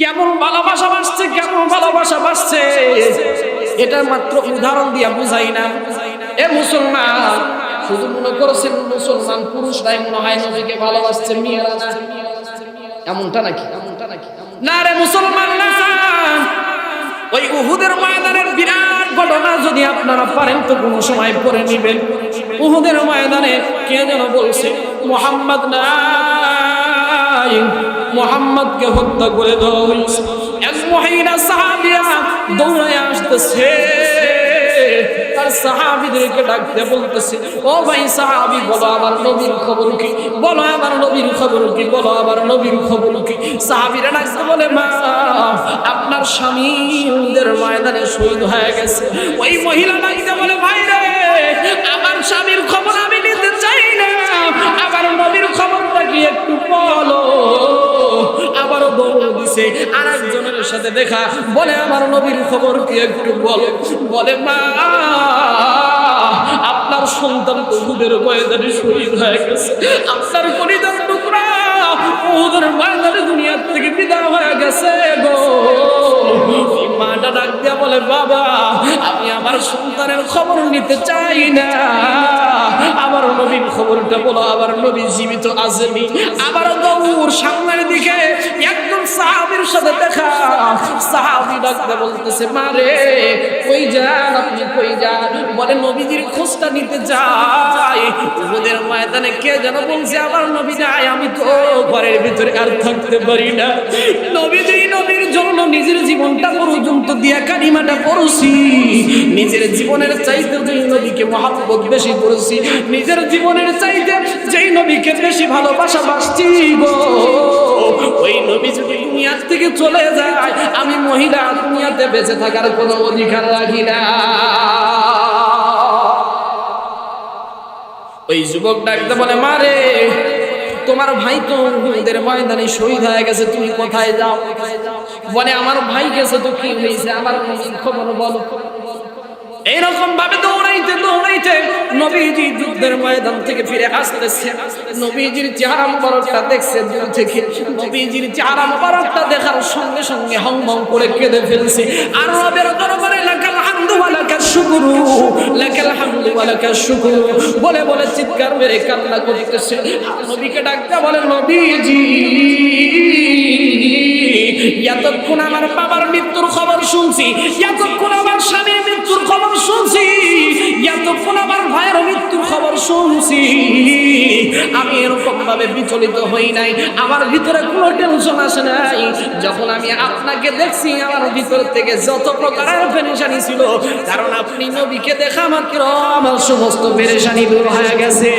কেমন ভালোবাসা বাসছে, কেমন ভালোবাসা বাসছে? এটা মাত্র উদাহরণ দিয়া বুঝাই না। এ মুসলমান, শুধু মনে করেছেন মুসলমান পুরুষরাই মনে হয় নবীকে ভালোবাসছে, মেয়েরা না এমনটা নাকি? এমনটা নাকি না রে মুসলমান না। ওই উহুদের ময়দানের বিরাট ঘটনা যদি আপনারা পারেন তো কোনো সময় পরে নিবেন। উহুদের ময়দানে কে যেন বলছে, মোহাম্মদ নাই। মোহাম্মদকে হত্যা করে এক মহিলা সাহাবিয়া দৌড়ায় আসতেছে। আমার নবীর খবর কি? সাহাবিরা বলে, মা, আপনার স্বামী ওদের ময়দানে শহীদ হয়ে গেছে। ওই মহিলা ডাকতে বলে, ভাই রে, আমার স্বামীর খবর দিছে আর একজনের সাথে দেখা, বলে, আমার নবীর খবর কি একটু বলো? বলে, মা, আপনার সন্তান তো উহুদের ময়দানে শহীদ হয়ে গেছে। আপনার পরিধান টুকরা দুনিয়ার থেকে বিদায় হয়ে গেছে গো। মাটা ডাক দিয়া বলে, বাবা, আমি আমার সন্তানের খবর নিতে চাই না। আমার নবীর খবরটা বলো, আবার নবী জীবিত আসেনি আবার দৌড় সামনের দিকে একদম সাহাবির সাথে দেখা। সাহাবি ডাকতে বলতেছে মারে কই যান আপনি, কই যান? বলে, নবীজির খোঁজটা নিতে যাই। ওদের ময়দানে কে যেন বলছে আমার নবী যায় আমি তো ঘরের ভিতরে আর থাকতে পারি না। নবীজি, নবীর জন্য নিজের জীবনটা পর্যন্ত দিয়া কারিমাটা পড়ছি। নিজের জীবনের চাইতে যেই নবীকে মহাব্বত বেশি করেছি, নিজের জীবনের চাইতে যেই নবীকে বেশি ভালোবাসা বাসছি গো। ওই নবী যদি দুনিয়ার থেকে চলে যায়, আমি মহিলা দুনিয়াতে বেঁচে থাকার কোনো অধিকার রাখি না। ওই যুবক ডাকতে বলে মারে তোমার ভাই তো ওদের ময়দানে শহীদ হয়ে গেছে, তুমি কোথায় যাও? বলে, আমার ভাই গেছে তো কি হয়েছে? আমার খবর বলো। এইরকম ভাবে দৌড়াইতে দৌড়াইতে নবীজি যুদ্ধের ময়দান থেকে ফিরে আসতেছে। নবীজির চেহারা মোবারকটা দেখছে দূর থেকে। নবীজির চেহারা মোবারকটা দেখার সঙ্গে সঙ্গে হংভং করে কেঁদে ফেলছে। আর রবের দরবারে ওয়া লাকাশ শুকরু বলে বলে চিৎকার মেরে কান্না করতেছে। নবীকে ডাকতে বলে, নবীজি, এতক্ষণ আমার বাবার মৃত্যুর খবর শুনছি, এতক্ষণ আমার স্বামীর মৃত্যুর খবর শুনছি, এতক্ষণ আমার ভাইয়ের মৃত্যুর খবর শুনছি। আমি এরকম ভাবে বিচলিত হই নাই। আমার ভিতরে কোনো টেনশন আসে নাই। যখন আমি আপনাকে দেখছি, আমার ভিতর থেকে যত প্রকারের পেরেশানি ছিল, কারণ আপনি নবীকে দেখা মাত্র আমার সমস্ত পেরেশানি দূর হয়ে গেছে।